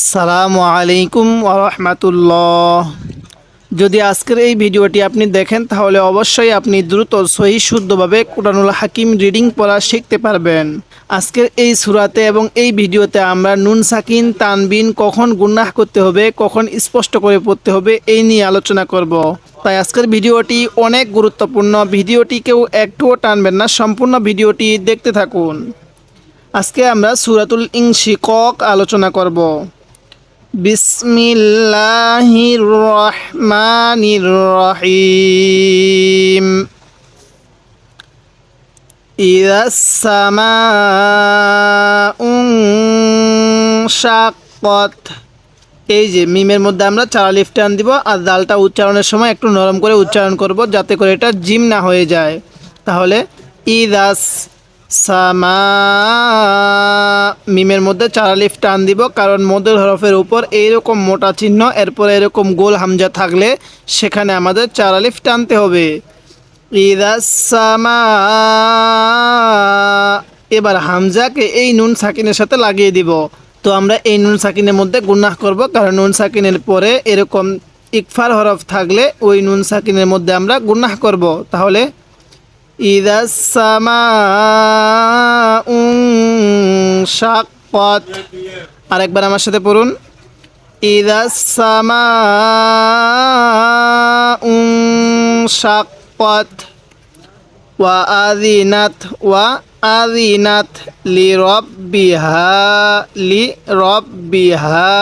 আসসালামু আলাইকুম রহমাতুল্লাহ। যদি আজকের এই ভিডিওটি আপনি দেখেন, তাহলে অবশ্যই আপনি দ্রুত সহি, শুদ্ধভাবে কোরআনুল হাকিম রিডিং পড়া শিখতে পারবেন। আজকের এই সুরাতে এবং এই ভিডিওতে আমরা নুন, সাকিন, তানবিন কখন গুনাহ করতে হবে, কখন স্পষ্ট করে পড়তে হবে, এই নিয়ে আলোচনা করব। তাই আজকের ভিডিওটি অনেক গুরুত্বপূর্ণ। ভিডিওটি কেউ একটুও টানবেন না, সম্পূর্ণ ভিডিওটি দেখতে থাকুন। আজকে আমরা সুরাতুল ইংশিকক আলোচনা করব। বিসমিল্লাহির রহমানির রহিম إذا السماء انشقت এই যে মিমের মধ্যে আমরা চারা লিফ টান দিব আর দালটা উচ্চারণের সময় একটু নরম করে উচ্চারণ করব যাতে করে এটা জিম না হয়ে যায় তাহলে ইদাস সামা মিমের মধ্যে চারা লিফ টান দিব, কারণ মদের হরফের উপর এইরকম মোটা চিহ্ন, এরপর এরকম গোল হামজা থাকলে সেখানে আমাদের চারা লিফ টানতে হবে। ইদাস সামা, এবার হামজাকে এই নুন সাকিনের সাথে লাগিয়ে দিব। তো আমরা এই নুন সাকিনের মধ্যে গুনাহ করব, কারণ নুন সাকিনের পরে এরকম ইকফার হরফ থাকলে ওই নুন সাকিনের মধ্যে আমরা গুনাহ করব। তাহলে ইদাসামা শাকত আরেকবার আমার সাথে পড়ুন। ইদাসামা শাকত ওয়া আদিনাত ওয়া আদিনাত লি রব্বিহা লি রব্বিহা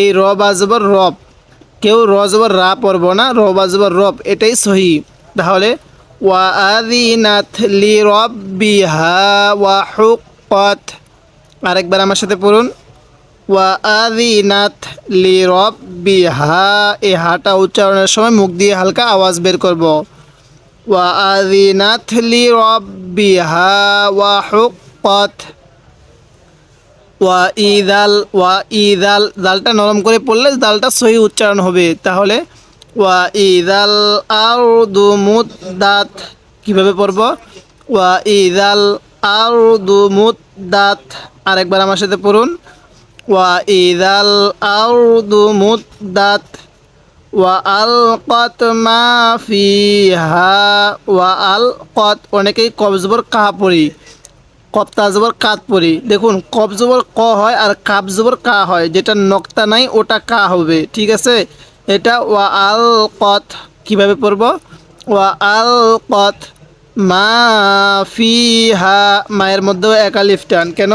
এই রব আজবর রব। কেউ রজবর রা পড়ব না, রব আজবর রব, এটাই সহি। তাহলে ওয়া আদিনাত লি রব্বিহা ওয়া হুকত আরেকবার আমার সাথে পড়ুন। ওয়া আদিনাত লি রব্বিহা এই হাটা উচ্চারণের সময় মুখ দিয়ে হালকা আওয়াজ বের করব। ওয়া আদিনাত লি রব্বিহা ওয়া হুকত ওয়া ইদাল ওয়া ইদাল দালটা নরম করে পড়লে দালটা সহি উচ্চারণ হবে। তাহলে ওয়া ইদাল আরদু মুদ্দাত। কীভাবে পড়ব? ওয়া ইদাল আরদু মুদ্দাত। আরেকবার আমার সাথে পড়ুন। ওয়া ইদাল আরদু মুদ্দাত। ওয়া ওয়া অনেকেই কবজবর কাহা পড়ি। কপ্তা জবর কাত পড়ি। দেখুন কব জবর ক হয় আর কাপ জবর কা হয়। যেটা নক্তা নাই, ওটা কা হবে। ঠিক আছে? এটা ওয়া আল কত কীভাবে পড়ব? ওয়া আল কত মা ফি হা মায়ের মধ্যেও এক আলিফ টান। কেন?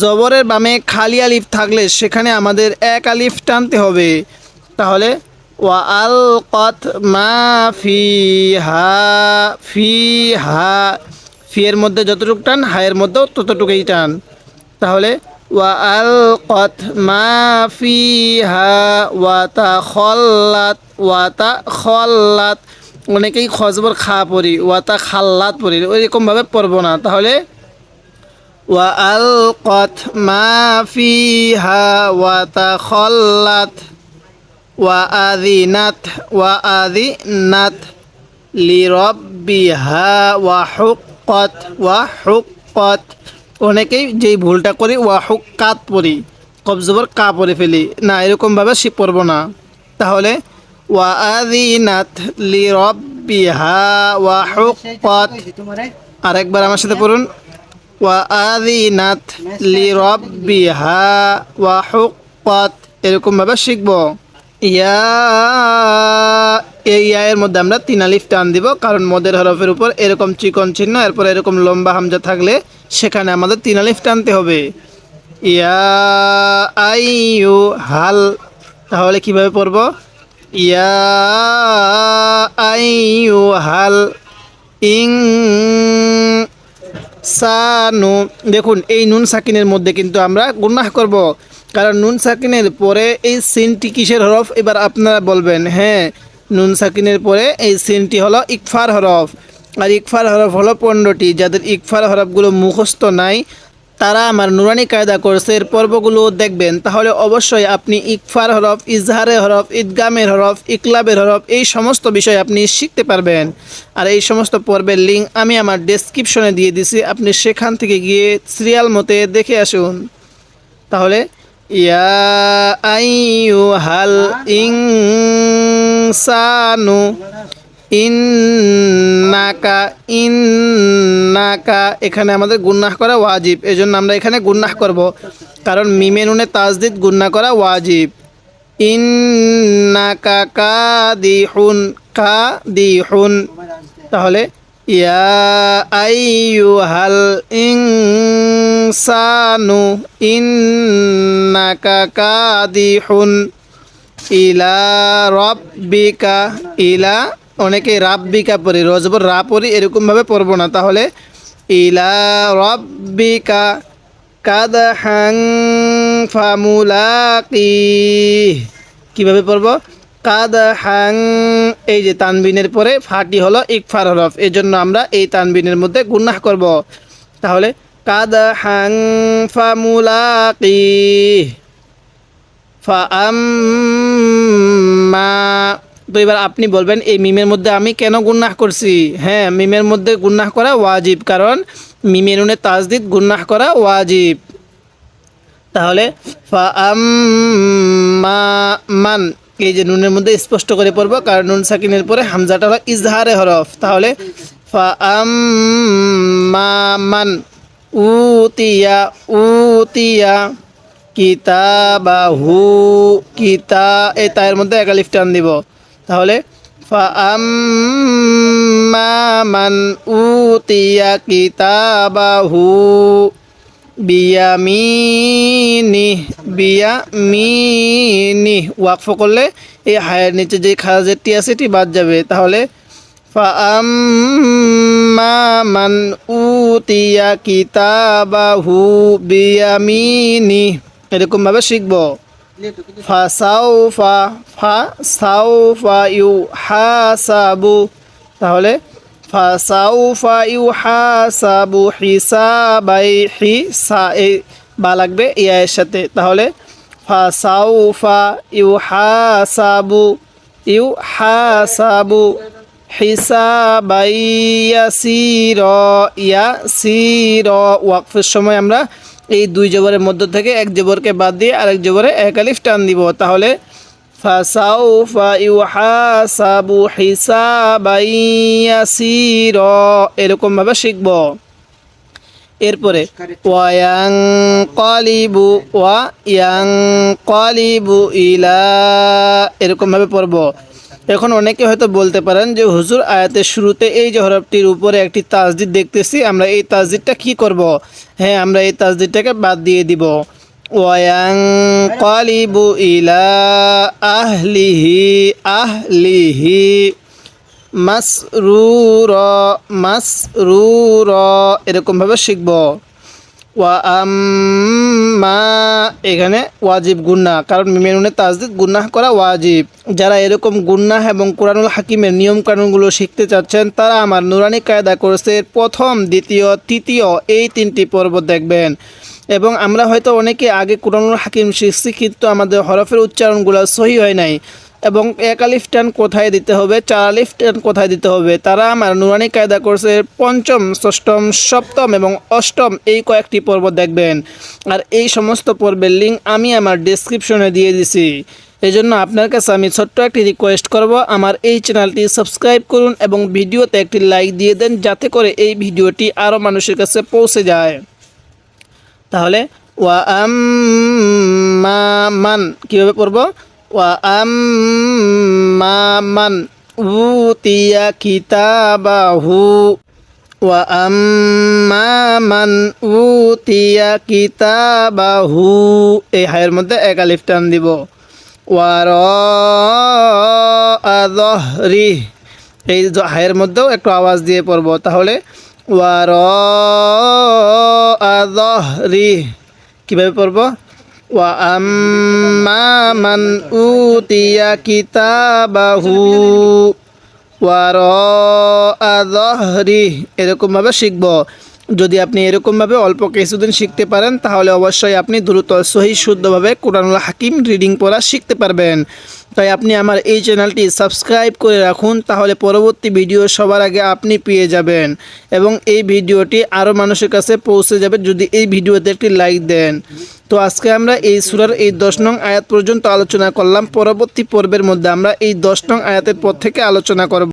জবরের বামে খালি আলিফ থাকলে সেখানে আমাদের এক আলিফ টানতে হবে। তাহলে, ওয়া আল কত মা ফি হা ফি হা ফিয়ের মধ্যে যতটুকু টান হায়ের মধ্যেও ততটুকুই টান। তাহলে, ওয়া আল কত মা ফি হা ওয়াতা খল্লাত ওয়াতা খল্লাত অনেকেই খজবর খা পড়ি ওয়াতা খাল্লাত পড়ি ওইরকমভাবে পড়ব না। তাহলে, ওয়া আল কত মা ফি হা ওয়াতা খল্লাত, ওয়া আদিনাত ওয়া আদিনাত লিরব্বিহা ওয়া হুক্কত ওয়া হুক্কত। অনেকেই যেই ভুলটা করি, ওয়া হুক্কাত পড়ি, কবজবর কা পড়ে ফেলি। না এরকমভাবে সে পড়ব না। তাহলে হুক্কত আরেকবার আমার সাথে পড়ুন। লিরব্বিহা ওয়া হুক্কত এরকমভাবে শিখব। ইয়া এই ইয়ের মধ্যে আমরা তিন আলিফ টান দিব, কারণ মদের হরফের উপর এরকম চিকন চিহ্ন, এরপর এরকম লম্বা হামজা থাকলে সেখানে আমাদের তিন আলিফ টানতে হবে। ইয়া আই ইউ হাল তাহলে কীভাবে পড়ব? হাল ইং সানু দেখুন, এই নুন সাকিনের মধ্যে কিন্তু আমরা গুনাহ করব। কারণ নুন সাকিনের পরে এই সিনটি কিসের হরফ? এবার আপনারা বলবেন হ্যাঁ নুন সাকিনের পরে এই সিনটি হলো ইকফার হরফ। আর ইকফার হরফ হলো পনেরোটি। যাদের ইকফার হরফগুলো মুখস্থ নাই তারা আমার নুরানি কায়দা কোর্সের পর্বগুলো দেখবেন। তাহলে অবশ্যই আপনি ইকফার হরফ, ইজহারের হরফ, ঈদগামের হরফ, ইকলাবের হরফ, এই সমস্ত বিষয় আপনি শিখতে পারবেন। আর এই সমস্ত পর্বের লিঙ্ক আমি আমার ডেসক্রিপশনে দিয়ে দিছি, আপনি সেখান থেকে গিয়ে সিরিয়াল মতে দেখে আসুন। তাহলে, ইয়া আইয়ুহাল ইনসানু ইন্নাকা ইন্নাকা, এখানে আমাদের গুন্নাহ করা ওয়াজিব। এজন্য আমরা এখানে গুন্নাহ করব। কারণ মিমে নুনে তাজদিদ গুন্নাহ করা ওয়াজিব। ইন্নাকা কাদিহুন কাদিহুন। তাহলে, ইয়া আইয়ুহাল ইনসানু ইন্নাকা কাদিহুন ইলা রব্বিকা, ইলা অনেকে রাব্বিকা পড়ি রজবর রা পড়ি এরকমভাবে পড়ব না। তাহলে ইলা রব্বিকা কাদহাং ফামুলাকি। কীভাবে পড়ব? কাদহাং এই যে তানবিনের পরে ফাটি হলো ইকফার হরফ এই জন্য আমরা এই তানবিনের মধ্যে গুন্নাহ করব। তাহলে কাদহাং ফামুলাকি, ফাআম্মা তো এবার আপনি বলবেন, এই মিমের মধ্যে আমি কেন গুন্নাহ করছি? হ্যাঁ মিমের মধ্যে গুন্নাহ করা ওয়াজিব, কারণ মিমের নুনে তাজদিদ গুন্নাহ করা ওয়াজিব। তাহলে মান, এই যে নুনের মধ্যে স্পষ্ট করে পড়ব, কারণ নুন সাকিনের পরে হামজাটা হলো ইজহারে হরফ। তাহলে মান উতিয়া উতিয়া কিতাবাহু কিতা এই তায়ের মধ্যে একালিফ টান দিব। তাহলে ফাআম্মান উতিয়া কিতাবাহু বিয়ামিনি বিয়ামিনি ওয়াকফ করলে এই হায়ের নিচে যে খারাজেরটি আছে এটি বাদ যাবে। তাহলে ফাআম্মান উতিয়া কিতাবাহু বিয়ামিনি এরকমভাবে শিখব। ফাসাউফা ফা সাউফা ইউ হাসাবু তাহলে ফাসাউফা ইউ হাসাবু হিসাবাই হিসা এই বা লাগবে ইয়ার সাথে। তাহলে ফাসাউফা ইউ হাসাবু ইউ হাসাবু হিসাবাই ইয়াসির ইয়াসির ওয়াকফের সময় আমরা এই দুই জবরের মধ্য থেকে এক জবরকে বাদ দিয়ে আরেক জবরে এক আলিফ টান দিব। তাহলে এরকমভাবে শিখব। এরপরে ওয়াং কলিবু ওয়া ইয়াং কলিবু ইলা এরকমভাবে পড়ব। এখন অনেকে হয়তো বলতে পারেন যে, হুজুর, আয়াতের শুরুতে এই যে উপরে একটি তাজদিদ দেখতেছি, আমরা এই তাজদিদটা কি করব? হ্যাঁ আমরা এই তাজদিদটাকে বাদ দিয়ে দিব। ওয়াং কলিবু ইলা আহলিহি আহলিহি মাসরুর মাসরুর, এরকমভাবে শিখব। ওয়া আম্মা এখানে ওয়াজিব গুন্না কারণ মেনুনে তাজদিদ, গুন্নাহ করা ওয়াজিব। যারা এরকম গুন্নাহ এবং কোরআনুল হাকিমের নিয়ম কানুনগুলো শিখতে চাচ্ছেন, তারা আমার নুরানি কায়দা কোর্সের প্রথম, দ্বিতীয়, তৃতীয় এই তিনটি পর্ব দেখবেন। এবং আমরা হয়তো অনেকে আগে কোরআনুল হাকিম শিখছি কিন্তু আমাদের হরফের উচ্চারণগুলো সহি হয় নাই। এবং এক আলিফ টান কোথায় দিতে হবে? চার আলিফ টান কোথায় দিতে হবে? তারা আমার নুরানি কায়দা কোর্সের পঞ্চম, ষষ্ঠম, সপ্তম এবং অষ্টম এই কয়েকটি পর্ব দেখবেন। আর এই সমস্ত পর্বের লিঙ্ক আমি আমার ডিসক্রিপশনে দিয়ে দিছি। এই জন্য আপনার কাছে আমি ছোট্ট একটি রিকোয়েস্ট করব, আমার এই চ্যানেলটি সাবস্ক্রাইব করুন এবং ভিডিওতে একটি লাইক দিয়ে দেন, যাতে করে এই ভিডিওটি আরও মানুষের কাছে পৌঁছে যায়। তাহলে, ওয়া আম্মা মান, কীভাবে পড়ব? উতিয়া কিতাবাহু ওয়া আম্মা মান উতিয়া কিতাবাহু এই হায়ের মধ্যে এক আলিফ টান দিব। ওয়ার আদহরি এই হায়ের মধ্যেও একটু আওয়াজ দিয়ে পড়ব। তাহলে ওয়ার আদহরি কীভাবে পড়ব? ওয়া من أوتي كتابه وراء আদহরি এরকমভাবে শিখব। যদি আপনি এরকমভাবে অল্প কিছুদিন শিখতে পারেন, তাহলে অবশ্যই আপনি দ্রুত সহি শুদ্ধভাবে কোরআনুল হাকিম রিডিং পড়া শিখতে পারবেন। তাই আপনি আমার এই চ্যানেলটি সাবস্ক্রাইব করে রাখুন, তাহলে পরবর্তী ভিডিও সবার আগে আপনি পেয়ে যাবেন এবং এই ভিডিওটি আরও মানুষের কাছে পৌঁছে যাবে যদি এই ভিডিওতে একটি লাইক দেন। তো আজকে আমরা এই সুরার এই দশ নং আয়াত পর্যন্ত আলোচনা করলাম, পরবর্তী পর্বের মধ্যে আমরা এই দশ নং আয়াতের পর থেকে আলোচনা করব।